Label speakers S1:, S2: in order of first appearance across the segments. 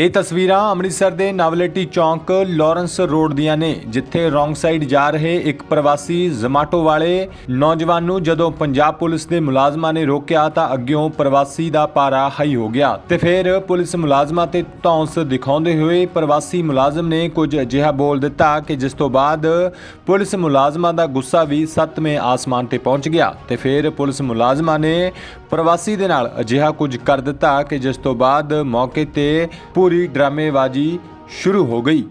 S1: ਇਹ ਤਸਵੀਰਾਂ ਅੰਮ੍ਰਿਤਸਰ ਦੇ ਨਵਲੇਟੀ ਚੌਂਕ ਲਾਰੈਂਸ ਰੋਡ ਦੀਆਂ ਨੇ, ਜਿੱਥੇ ਰੋਂਗ ਸਾਈਡ ਜਾ ਰਹੇ ਇੱਕ ਪ੍ਰਵਾਸੀ ਜ਼ਮਾਟੋ ਵਾਲੇ ਨੌਜਵਾਨ ਨੂੰ ਜਦੋਂ ਪੰਜਾਬ ਪੁਲਿਸ ਦੇ ਮੁਲਾਜ਼ਮਾਂ ਨੇ ਰੋਕਿਆ ਤਾਂ ਅੱਗਿਓਂ ਪ੍ਰਵਾਸੀ ਦਾ ਪਾਰਾ ਹਾਈ ਹੋ ਗਿਆ ਤੇ ਫਿਰ ਪੁਲਿਸ ਮੁਲਾਜ਼ਮਾਂ ਤੇ ਧੌਂਸ ਦਿਖਾਉਂਦੇ ਹੋਏ ਪ੍ਰਵਾਸੀ ਮੁਲਾਜ਼ਮ ਨੇ ਕੁਝ ਅਜਿਹਾ ਬੋਲ ਦਿੱਤਾ ਕਿ ਜਿਸ ਤੋਂ ਬਾਅਦ ਪੁਲਿਸ ਮੁਲਾਜ਼ਮਾਂ ਦਾ ਗੁੱਸਾ ਵੀ ਸੱਤਵੇਂ ਆਸਮਾਨ ਤੇ ਪਹੁੰਚ ਗਿਆ ਤੇ ਫਿਰ ਪੁਲਿਸ ਮੁਲਾਜ਼ਮਾਂ ਨੇ ਪ੍ਰਵਾਸੀ ਦੇ ਨਾਲ ਅਜਿਹਾ ਕੁਝ ਕਰ ਦਿੱਤਾ ਕਿ ਜਿਸ ਤੋਂ ਬਾਅਦ ਮੌਕੇ ਤੇ ਪੂਰੀ ਡਰਾਮੇਬਾਜ਼ੀ ਸ਼ੁਰੂ ਹੋ ਗਈ।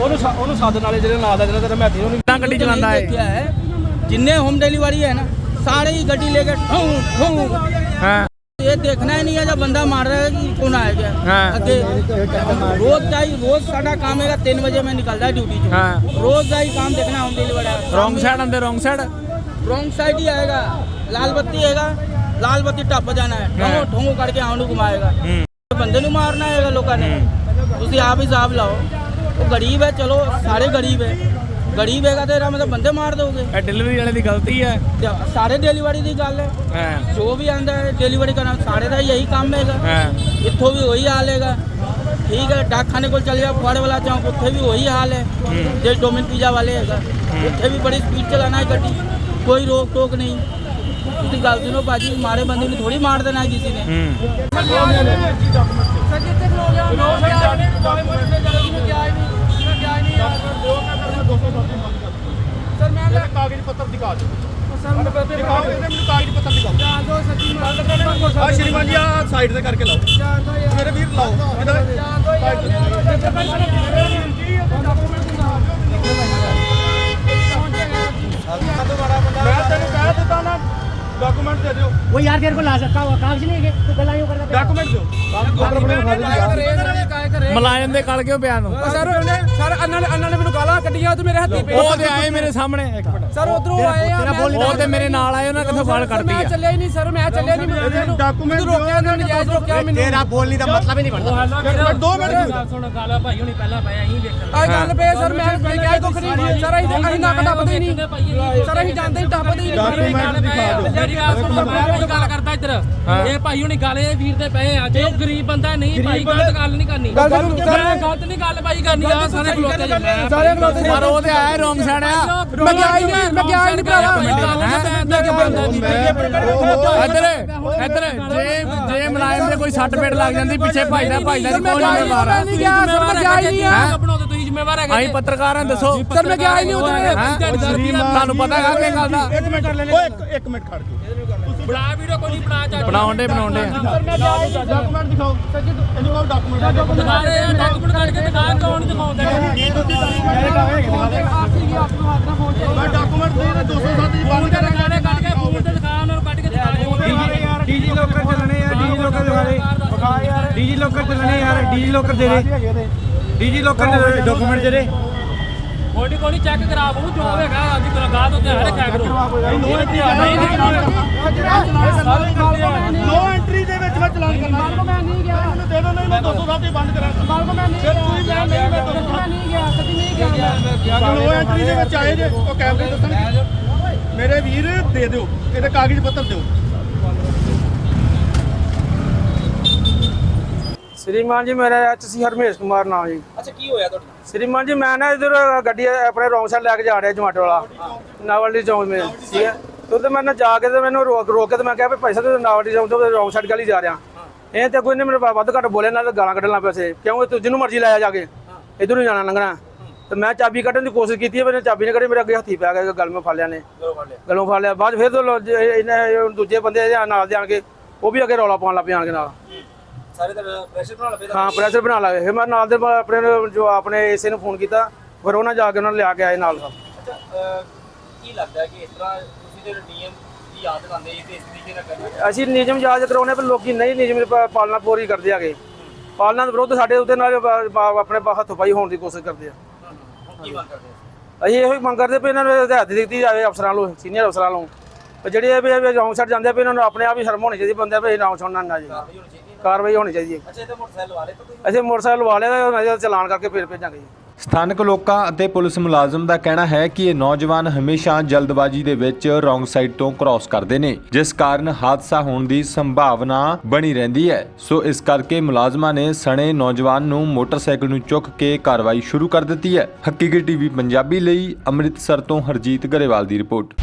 S2: ਉਹਨੂੰ ਉਹਨੂੰ ਸਾਧਨ ਵਾਲੇ ਜਿਹੜੇ ਨਾਲ ਦਾ ਜਿਹੜਾ ਤੇਰਾ ਮੈਥੀ ਉਹਨੂੰ
S3: ਗੱਡੀ ਚਲਾਉਂਦਾ ਹੈ।
S4: ਜਿੰਨੇ ਹੋਮ ਡਿਲੀਵਰੀ ਹੈ ਨਾ सारे ही गड्डी लेके ठूं ठूं
S3: ਹਾਂ
S4: ये देखना ही नहीं है जब बंदा मार रहा है कि कौन आएगा
S3: हाँ।
S4: अगे रोज का ही रोज साडा काम है तीन बजे मैं निकलता है ड्यूटी से
S3: हाँ।
S4: रोज का ही काम देखना होम डिलीवरी
S3: ਰੋਂਗ ਸਾਈਡ ਆਂਦੇ ਰੋਂਗ ਸਾਈਡ
S4: रॉन्ग साइड ही आएगा लाल बत्ती आएगा लाल बत्ती टप जाना है ठोंगो
S3: हाँ।
S4: ठोंगो करके आउंड घुमाएगा
S3: ਹੂੰ
S4: ਬੰਦੇ ਨੂੰ ਮਾਰਨਾ ਹੈਗਾ ਲੋਕਾਂ ਨੇ ਤੁਸੀਂ ਆਪ ਹੀ ਹਿਸਾਬ ਲਾਓ ਉਹ ਗਰੀਬ ਹੈ ਚਲੋ ਸਾਰੇ ਗਰੀਬ ਹੈ ਗਰੀਬ ਹੈਗਾ ਤੇ ਮਤਲਬ ਬੰਦੇ ਮਾਰ ਦੋਗੇ।
S3: ਇਹ ਡਿਲੀਵਰੀ ਵਾਲੇ ਦੀ ਗਲਤੀ ਹੈ।
S4: ਤੇ ਸਾਰੇ ਡਿਲੀਵਰੀ ਦੀ ਗੱਲ ਹੈ।
S3: ਹਾਂ।
S4: ਜੋ ਵੀ ਆਂਦਾ ਹੈ ਡਿਲੀਵਰੀ ਕਰਨਾ ਸਾਰੇ ਦਾ ਯਹੀ ਕੰਮ ਹੈਗਾ।
S3: ਹਾਂ।
S4: ਇੱਥੋਂ ਵੀ ਉਹੀ ਹਾਲ ਹੈਗਾ। ਠੀਕ ਹੈ ਡਾਕਖਾਨੇ ਕੋਲ ਚੱਲ ਜਾ ਫੁਆੜੇ ਵਾਲਾ ਚੌਂਕ ਉੱਥੇ ਵੀ ਉਹੀ ਹਾਲ ਹੈ। ਜੇ ਡੋਮਿਨ ਪੀਜ਼ਾ ਵਾਲੇ ਹੈਗਾ ਉੱਥੇ ਵੀ ਬੜੀ ਸਪੀਡ ਚਲਾਣਾ ਹੈ ਗੱਡੀ। ਕੋਈ ਰੋਕ ਟੋਕ ਨਹੀਂ। ਤੁਸੀਂ ਗੱਲ ਸੁਣੋ ਬਾਜੀ ਮਾਰੇ ਬੰਦੇ ਨੂੰ ਥੋੜੀ ਮਾਰ ਦੇਣਾ ਹੈ। ਕਿਸੇ ਨੇ
S3: ਹੀ
S2: ਨਹੀਂ ਹੀ ਨਹੀਂ ਯਾਰ ਸਰ ਮੈਂ ਲੈ
S5: ਕਾਗਜ਼ ਪੱਤਰ ਦਿਖਾ ਦਿਓ
S2: ਸਰ ਮੈਂ ਪਤਾ
S5: ਦਿਖਾਓ ਇਹਦੇ ਮੈਨੂੰ ਕਾਗਜ਼ ਪੱਤਰ ਦਿਖਾਓ
S2: ਜਾਣ ਦੋ ਸੱਜੀ ਗੱਲ ਕਰਨੇ
S5: ਆ ਸ਼੍ਰੀਮਾਨ ਜੀ ਆ ਸਾਈਡ ਤੇ ਕਰਕੇ ਲਾਓ
S2: ਜਾਣ ਦੋ ਯਾਰ
S5: ਮੇਰੇ ਵੀਰ ਲਾਓ ਇਹਦਾ
S2: ਜਾਣ ਦੋ ਯਾਰ ਜਿੱਥੇ ਪਹਿਲਾਂ ਜੀ ਉਹਦੇ ਡਾਕੂਮੈਂਟ ਦਿਖਾ
S5: ਮੈਂ ਤੈਨੂੰ ਕਹਿ ਦਿੱਤਾ ਨਾ ਡਾਕੂਮੈਂਟ ਦੇ ਦਿਓ
S6: वो यार तेरे को ला सकता हुआ कागज नहीं है तू गला यूं करता
S5: ਡਾਕੂਮੈਂਟ ਆਏ ਘਰੇ।
S3: ਮਲਾਇਮ ਦੇ ਕਲ ਕਿਉਂ ਪਿਆ ਨੂੰ।
S2: ਉਹ ਸਰ ਉਹਨੇ ਸਰ ਅੰਨਾਂ ਨੇ ਅੰਨਾਂ ਨੇ ਮੈਨੂੰ ਗਾਲਾਂ ਕੱਢੀਆਂ ਤੇ ਮੇਰੇ ਹੱਥੀ ਪੇ
S3: ਉਹ ਤੇ ਆਏ ਮੇਰੇ ਸਾਹਮਣੇ। ਇੱਕ ਮਿੰਟ।
S2: ਸਰ ਉਧਰੋਂ ਆਏ ਆ
S3: ਉਹ ਤੇ ਮੇਰੇ ਨਾਲ ਆਏ ਉਹਨਾਂ ਕਿਥੋਂ ਗਾਲ ਕੱਢਦੀ ਆ ਮੈਂ
S2: ਚੱਲਿਆ ਹੀ ਨਹੀਂ ਸਰ ਮੈਂ ਚੱਲਿਆ ਨਹੀਂ ਮੈਨੂੰ ਡਾਕੂਮੈਂਟ ਰੋਕਿਆ ਨਾ ਨਜਾਇਜ਼ ਰੋਕਿਆ ਮੈਨੂੰ।
S6: ਤੇਰਾ ਬੋਲਣੀ ਦਾ ਮਤਲਬ ਹੀ
S5: ਨਹੀਂ ਬਣਦਾ। ਦੋ ਮਿੰਟ
S2: ਸੁਣ ਗਾਲਾਂ ਭਾਈ ਹੁਣੀ ਪਹਿਲਾਂ ਪਾਇਆ ਅਸੀਂ ਵੇਖਣ ਆ ਗੱਲ ਪਏ ਸਰ ਮੈਂ ਕਿਹਾ ਕੁਖ ਨਹੀਂ ਸਰ ਅਸੀਂ ਅਸੀਂ ਨਾ ਕੱਢਦੇ ਨਹੀਂ। ਸਰ ਅਸੀਂ ਜਾਂਦੇ ਟੱਪਦੇ ਨਹੀਂ
S5: ਡਾਕੂਮੈਂਟ ਦਿਖਾ ਦਿਓ
S7: ਮੇਰੀ ਗੱਲ ਸੁਣ ਮੈਂ ਗੱਲ ਇਹ ਭਾਈ ਹੁਣੀ ਗੱਲ ਇਹ ਵੀਰ ਦੇ ਪਏ ਆ ਜੇ ਉਹ ਗਰੀਬ ਬੰਦਾ ਨਹੀਂ ਭਾਈ ਗਲਤ ਗੱਲ ਨਹੀਂ ਕਰਨੀ
S2: ਗੱਲ ਨੂੰ
S7: ਮੈਂ ਗਲਤ ਨਹੀਂ ਗੱਲ ਭਾਈ ਕਰਨੀ ਆ ਸਾਰੇ ਖਲੋਤੇ ਜੀ ਮੈਂ
S2: ਸਾਰੇ ਖਲੋਤੇ
S3: ਪਰ ਉਹ ਤੇ ਆਏ ਰੋਂਗ ਸਾਈਡ ਆ
S2: ਮੈਂ ਗਿਆ ਹੀ ਨਹੀਂ ਮੈਂ ਗਿਆ ਹੀ ਨਹੀਂ ਭਰਾਵਾ
S3: ਇੱਧਰ ਇੱਧਰ ਜੇ ਜੇ ਮਲਾਇਮ ਦੇ ਕੋਈ ਸੱਟ ਪੇਟ ਲੱਗ ਜਾਂਦੀ ਪਿੱਛੇ ਭਜਦਾ ਭਜਦਾ ਨਹੀਂ ਕੌਣ ਜ਼ਿੰਮੇਵਾਰ ਆ
S2: ਮੈਂ ਨਹੀਂ ਗਿਆ ਸਰ ਮੈਂ ਗਿਆ ਹੀ ਨਹੀਂ ਆ
S7: ਬਣਾਉਂਦੇ ਤੁਸੀਂ ਜ਼ਿੰਮੇਵਾਰ ਹੈਗੇ
S3: ਅਸੀਂ ਪੱਤਰਕਾਰ ਹਾਂ ਦੱਸੋ
S2: ਸਰ ਮੈਂ ਗਿਆ ਹੀ ਨਹੀਂ
S3: ਹੈਂ? ਤੁਹਾਨੂੰ ਪਤਾ ਹੈਗਾ ਕਿ ਗੱਲ ਦਾ
S5: ਇੱਕ ਮਿੰਟ ਓਏ ਇੱਕ ਮਿੰਟ ਖੜ ਜਾਓ
S7: ਬਣਾ ਵੀਡੀਓ ਕੋਈ ਨਹੀਂ ਬਣਾ ਚੱਜ
S3: ਬਣਾਉਣ ਦੇ। ਬਣਾਉਣ ਦੇ।
S5: ਡਾਕੂਮੈਂਟ ਦਿਖਾਓ। ਇਹਨੂੰ ਕਹੋ ਡਾਕੂਮੈਂਟ
S7: ਦਿਖਾ ਦੇ ਡਾਕੂਮੈਂਟ ਕੱਢ ਕੇ ਦਿਖਾ ਕੌਣ ਦਿਖਾਉਂਦੇ
S5: ਮੈਂ ਡਾਕੂਮੈਂਟ ਦੇ ਦੇ 207 ਦੀ ਬੰਦ
S7: ਫੋਨ ਤੇ ਦਿਖਾ ਦੇ। ਕੱਢ ਕੇ ਫੋਨ ਤੇ ਦਿਖਾ ਉਹਨਾਂ ਨੂੰ ਕੱਢ ਕੇ ਦਿਖਾ ਦੇ।
S8: ਡੀਜੀ ਲੋਕਰ ਚੱਲਣੇ ਯਾਰ ਡੀਜੀ ਲੋਕਰ ਦਿਖਾ ਦੇ। ਡੀਜੀ ਲੋਕਰ ਚੱਲਣੇ ਯਾਰ ਡੀਜੀ ਲੋਕਰ ਦੇ ਦੇ। ਡੀਜੀ ਲੋਕਰ ਦੇ ਡਾਕੂਮੈਂਟ ਦੇ ਦੇ।
S7: ਕੋਈ ਕੋਈ ਚੈੱਕ ਕਰਾ ਬੂ ਜੋ ਹੈਗਾ ਅੱਜ ਲਗਾ ਦੋ ਤੇ ਹਰ ਚੈੱਕ ਕਰੋ।
S5: ਨੋ। ਐਂਟਰੀ ਦੇ ਵਿੱਚ ਮੈਂ ਚਲਾਨ ਕਰਨਾ।
S2: ਮੈਂ ਨਹੀਂ ਗਿਆ।
S5: ਮੈਨੂੰ ਦੇ ਦਿਓ ਨਹੀਂ ਮੈਂ 207 ਦੀ ਬੰਦ ਕਰਾਂਗਾ
S2: ਮਾਲ ਕੋ ਮੈਂ ਨਹੀਂ
S5: ਫਿਰ ਤੁਸੀਂ ਬਿਆਨ ਨਹੀਂ ਮੈਂ
S2: ਮੈਂ ਨਹੀਂ ਗਿਆ ਸੱਚੀ ਨਹੀਂ ਗਿਆ
S5: ਨੋ ਐਂਟਰੀ ਦੇ ਵਿੱਚ ਆਏ ਜੇ ਉਹ ਕੈਮਰੇ ਦੱਸਣਗੇ। ਮੇਰੇ ਵੀਰ ਦੇ ਦਿਓ ਇਹਦੇ ਕਾਗਜ਼ ਪੱਤਰ ਦਿਓ।
S8: ਸ਼੍ਰੀਮਾਨ ਜੀ ਮੇਰਾ ਐਚਸੀ ਹਰਮੇਸ਼ ਕੁਮਾਰ ਨਾਮ ਜੀ।
S4: ਅੱਛਾ ਕੀ ਹੋਇਆ ਤੁਹਾਡੇ?
S8: ਸ਼੍ਰੀਮਾਨ ਜੀ ਮੈਂ ਨਾ ਇਧਰ ਗੱਡੀ ਆਪਣੇ ਰੌਂਗ ਸਾਈਡ ਲੈ ਕੇ ਜਾ ਰਿਹਾ ਜਮਾਟੋ ਵਾਲਾ ਨਾਵਲਡੀ ਚੌਂਕ ਮੇ ਠੀਕ ਹੈ? ਤੇ ਮੈਂ ਨਾ ਜਾ ਕੇ ਤੇ ਮੈਨੂੰ ਰੋਕ ਰੋਕ ਕੇ ਤੇ ਮੈਂ ਕਿਹਾ ਵੀ ਪੈਸਾ ਤੇ ਨਾਵਲਡੀ ਚੌਂਕ ਤੋਂ ਰੌਂਗ ਸਾਈਡ ਗਲੀ ਜਾ ਰਿਹਾ ਇਹ ਤੇ ਕੋਈ ਨੇ ਮੈਨੂੰ ਵੱਧ ਘੱਟ ਬੋਲਿਆ ਨਾਲ ਗਾਲਾਂ ਕੱਢਣ ਲੱਗ ਪਿਆ ਕਿਉਂ? ਤੂੰ ਜਿਹਨੂੰ ਮਰਜ਼ੀ ਲਾਇਆ ਜਾ ਕੇ। ਇਧਰ ਨੂੰ ਜਾਣਾ ਲੰਘਣਾ। ਤੇ ਮੈਂ ਚਾਬੀ ਕੱਢਣ ਦੀ ਕੋਸ਼ਿਸ਼ ਕੀਤੀ ਪਰ ਚਾਬੀ ਨੇ ਕੱਢੀ ਮੇਰੇ ਅੱਗੇ ਹੱਥੀ ਪੈ ਗਿਆ ਗਲ ਮੈਂ ਫੜ ਲਿਆ ਨੇ। ਗਲੋਂ ਫੜ ਲਿਆ। ਬਾਅਦ ਫਿਰ ਦੂਜੇ ਬੰਦੇ ਨਾਲ ਦੇ ਆਣ ਕੇ ਉਹ ਵੀ ਅੱਗੇ ਰੌਲਾ ਪਾਉਣ ਲੱਗ ਪਏ ਆਣ ਕੇ ਨਾਲ।
S4: ਸਾਰੇ ਤਾਂ ਪ੍ਰੈਸ਼ਰ ਬਣਾ ਲਵੇ
S8: ਹਾਂ ਪ੍ਰੈਸ਼ਰ ਬਣਾ ਲਾਏ ਫਿਰ ਮੈਂ ਨਾਲ ਦੇ ਆਪਣੇ ਨੂੰ ਜੋ ਆਪਣੇ ਏਸੇ ਨੂੰ ਫੋਨ ਕੀਤਾ ਫਿਰ ਉਹਨਾਂ ਜਾ ਕੇ ਉਹਨਾਂ ਨੂੰ ਲਿਆ ਕੇ ਆਏ ਨਾਲ
S4: ਅੱਛਾ ਕੀ ਲੱਗਦਾ ਕਿ ਇਸ ਤਰ੍ਹਾਂ ਤੁਸੀਂ ਦੇ ਨਿਯਮ ਦੀ ਯਾਦ ਕਰਦੇ ਇਸ ਤਰੀਕੇ ਨਾਲ ਕਰਨਾ
S8: ਅਸੀਂ ਨਿਯਮ ਯਾਦ ਕਰਾਉਣੇ ਪਰ ਲੋਕੀ ਨਹੀਂ ਨਿਯਮ ਪਾਲਣਾ ਪੂਰੀ ਕਰਦੇ ਹੈਗੇ। ਪਾਲਣਾ ਦੇ ਵਿਰੁੱਧ ਸਾਡੇ ਉੱਤੇ ਨਾਲ ਆਪਣੇ ਹੱਥੋਂ ਪਾਈ ਹੋਣ ਦੀ ਕੋਸ਼ਿਸ਼ ਕਰਦੇ ਆ।
S4: ਕੀ ਮੰਗ ਕਰਦੇ
S8: ਅਸੀਂ ਇਹੋ ਹੀ ਮੰਗ ਕਰਦੇ ਵੀ ਇਹਨਾਂ ਨੂੰ ਹਦਾਇਤ ਦਿੱਤੀ ਜਾਵੇ ਅਫਸਰਾਂ ਨੂੰ ਸੀਨੀਅਰ ਅਫਸਰਾਂ ਨੂੰ। ਜਿਹੜੇ ਵੀ ਰੌਂਗ ਸਾਈਡ ਜਾਂਦੇ ਵੀ ਇਹਨਾਂ ਨੂੰ ਆਪਣੇ ਆਪ ਹੀ ਸ਼ਰਮ ਹੋਣੀ ਚਾਹੀਦੀ ਬੰਦੇ ਵੀ ਰੌਂਗ ਸੁਣਨਾ ਨਾ ਜੀ ਕਾਰਵਾਈ ਹੋਣੀ ਚਾਹੀਦੀ ਹੈ। ਅੱਛਾ ਤੇ ਮੋਟਰਸਾਈਕਲ ਵਾਲੇ ਅਸੀਂ ਮੋਟਰਸਾਈਕਲ ਵਾਲੇ ਦਾ ਚਲਾਨ ਕਰਕੇ ਫਿਰ ਭੇਜਾਂਗੇ ਜੀ।
S1: ਸਥਾਨਕ ਲੋਕਾਂ ਅਤੇ ਪੁਲਿਸ ਮੁਲਾਜ਼ਮ ਦਾ ਕਹਿਣਾ ਹੈ ਕਿ ਇਹ ਨੌਜਵਾਨ ਹਮੇਸ਼ਾ ਜਲਦਬਾਜ਼ੀ ਦੇ ਵਿੱਚ ਰੋਂਗ ਸਾਈਡ ਤੋਂ ਕ੍ਰਾਸ ਕਰਦੇ ਨੇ ਜਿਸ ਕਾਰਨ ਹਾਦਸਾ ਹੋਣ ਦੀ ਸੰਭਾਵਨਾ ਬਣੀ ਰਹਿੰਦੀ ਹੈ। ਸੋ ਇਸ ਕਰਕੇ ਮੁਲਾਜ਼ਮਾਂ ਨੇ ਸਣੇ ਨੌਜਵਾਨ ਨੂੰ ਮੋਟਰਸਾਈਕਲ ਨੂੰ ਚੁੱਕ ਕੇ ਕਾਰਵਾਈ ਸ਼ੁਰੂ ਕਰ ਦਿੱਤੀ ਹੈ। ਹਕੀਕੀ ਟੀਵੀ ਪੰਜਾਬੀ ਲਈ ਅੰਮ੍ਰਿਤਸਰ ਤੋਂ ਹਰਜੀਤ ਗਰੇਵਾਲ ਦੀ ਰਿਪੋਰਟ।